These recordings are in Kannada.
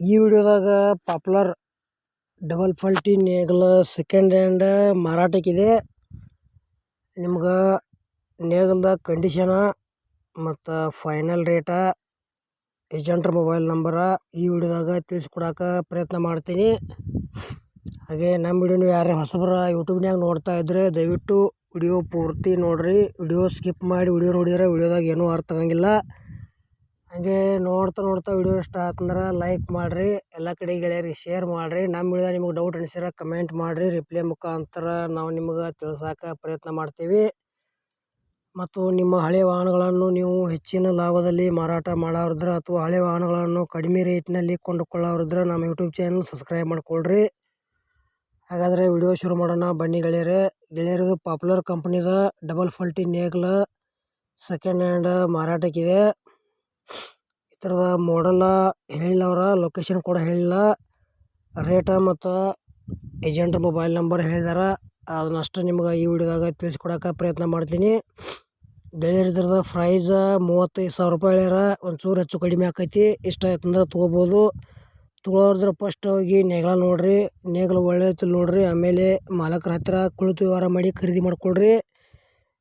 ಈ ವಿಡಿಯೋದಾಗ ಪಾಪ್ಯುಲರ್ ಡಬಲ್ ಫಾಲ್ಟಿ ನೇಗ್ಲ ಸೆಕೆಂಡ್ ಹ್ಯಾಂಡ್ ಮಾರಾಟಕ್ಕಿದೆ. ನಿಮ್ಗೆ ನೇಗಲ್ದ ಕಂಡೀಷನ ಮತ್ತು ಫೈನಲ್ ರೇಟ ಏಜೆಂಟ್ರ ಮೊಬೈಲ್ ನಂಬರ ಈ ವಿಡಿಯೋದಾಗ ತಿಳಿಸ್ಕೊಡಕ್ಕೆ ಪ್ರಯತ್ನ ಮಾಡ್ತೀನಿ. ಹಾಗೆ ನಮ್ಮ ವಿಡಿಯೋನು ಯಾರೇ ಹೊಸಬರ ಯೂಟ್ಯೂಬ್ನಾಗ ನೋಡ್ತಾ ಇದ್ದರೆ ದಯವಿಟ್ಟು ವಿಡಿಯೋ ಪೂರ್ತಿ ನೋಡಿರಿ. ವಿಡಿಯೋ ಸ್ಕಿಪ್ ಮಾಡಿ ವಿಡಿಯೋ ನೋಡಿದರೆ ವಿಡಿಯೋದಾಗ ಏನೂ ಅರ್ಥ ಆಗಂಗಿಲ್ಲ. ಹಾಗೆ ನೋಡ್ತಾ ನೋಡ್ತಾ ವಿಡಿಯೋ ಇಷ್ಟ ಆತಂದ್ರೆ ಲೈಕ್ ಮಾಡಿರಿ, ಎಲ್ಲ ಕಡೆ ಗೆಳೆಯರಿಗೆ ಶೇರ್ ಮಾಡಿರಿ. ನಮ್ಮ ವಿಡಿಯೋ ನಿಮಗೆ ಡೌಟ್ ಅನಿಸಿದ್ರೆ ಕಮೆಂಟ್ ಮಾಡಿರಿ. ರಿಪ್ಲೈ ಮುಖಾಂತರ ನಾವು ನಿಮ್ಗೆ ತಿಳ್ಸೋಕೆ ಪ್ರಯತ್ನ ಮಾಡ್ತೀವಿ. ಮತ್ತು ನಿಮ್ಮ ಹಳೆಯ ವಾಹನಗಳನ್ನು ನೀವು ಹೆಚ್ಚಿನ ಲಾಭದಲ್ಲಿ ಮಾರಾಟ ಮಾಡೋರಿದ್ರೆ ಅಥವಾ ಹಳೆಯ ವಾಹನಗಳನ್ನು ಕಡಿಮೆ ರೇಟ್ನಲ್ಲಿ ಕೊಂಡುಕೊಳ್ಳೋರಿದ್ರೆ ನಮ್ಮ ಯೂಟ್ಯೂಬ್ ಚಾನಲ್ ಸಬ್ಸ್ಕ್ರೈಬ್ ಮಾಡ್ಕೊಳ್ರಿ. ಹಾಗಾದರೆ ವಿಡಿಯೋ ಶುರು ಮಾಡೋಣ. ಬನ್ನಿ ಗೆಳೆಯರೇ. ಗೆಳೆಯರದು ಪಾಪ್ಯುಲರ್ ಕಂಪ್ನಿದ ಡಬಲ್ ಫಲ್ಟಿ ನೇಗ್ಲ ಸೆಕೆಂಡ್ ಹ್ಯಾಂಡ್ ಮಾರಾಟಕ್ಕಿದೆ. ಈ ಥರದ ಮಾಡಲ್ಲ ಹೇಳಿಲ್ಲ ಅವರ ಲೊಕೇಶನ್ ಕೂಡ ಹೇಳಿಲ್ಲ. ರೇಟ ಮತ್ತು ಏಜೆಂಟ್ ಮೊಬೈಲ್ ನಂಬರ್ ಹೇಳಿದಾರ. ಅದನ್ನಷ್ಟು ನಿಮ್ಗೆ ಈ ವಿಡಿಯೋದಾಗ ತಿಳಿಸ್ಕೊಡೋಕೆ ಪ್ರಯತ್ನ ಮಾಡ್ತೀನಿ. ಗೆಳೆಯರು ಇದ್ರದ ಪ್ರೈಸ ಮೂವತ್ತೈದು ಸಾವಿರ ರೂಪಾಯಿ ಹೇಳ್ಯಾರ. ಒಂಚೂರು ಹೆಚ್ಚು ಕಡಿಮೆ ಆಕೈತಿ. ಇಷ್ಟ ಆಯ್ತಂದ್ರೆ ತೊಗೋಬೋದು. ತೊಗೊಳೋದ್ರ ಫಸ್ಟ್ ಹೋಗಿ ನೇಗ್ಲ ನೋಡಿರಿ. ನೇಗ್ಲು ಐತಿ ನೋಡಿರಿ. ಆಮೇಲೆ ಮಾಲಕ್ರ ಹತ್ತಿರ ಕುಳಿತು ವ್ಯವಹಾರ ಮಾಡಿ ಖರೀದಿ ಮಾಡ್ಕೊಳ್ರಿ.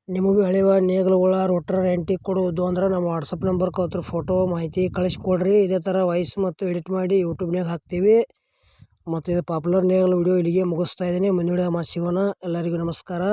ನಿಮಗೂ ಹಳೆಯ ನೇಗ್ಲುಗಳ ರೋಟರ್ ರೆಂಟಿಗೆ ಕೊಡುವುದು ಅಂದ್ರೆ ನಮ್ಮ ವಾಟ್ಸಪ್ ನಂಬರ್ ಅದ್ರ ಫೋಟೋ ಮಾಹಿತಿ ಕಳಿಸ್ಕೊಡ್ರಿ. ಇದೇ ಥರ ವಾಯ್ಸ್ ಮತ್ತು ಎಡಿಟ್ ಮಾಡಿ ಯೂಟ್ಯೂಬ್ನಾಗ ಹಾಕ್ತೀವಿ. ಮತ್ತು ಇದು ಪಾಪ್ಯುಲರ್ ನೇಗಲ್ ವಿಡಿಯೋ ಇಲ್ಲಿಗೆ ಮುಗಿಸ್ತಾ ಇದ್ದೀನಿ. ಮುಂದಿನ ವಿಡಿಯೋ ಸಿಗೋಣ. ಎಲ್ಲರಿಗೂ ನಮಸ್ಕಾರ.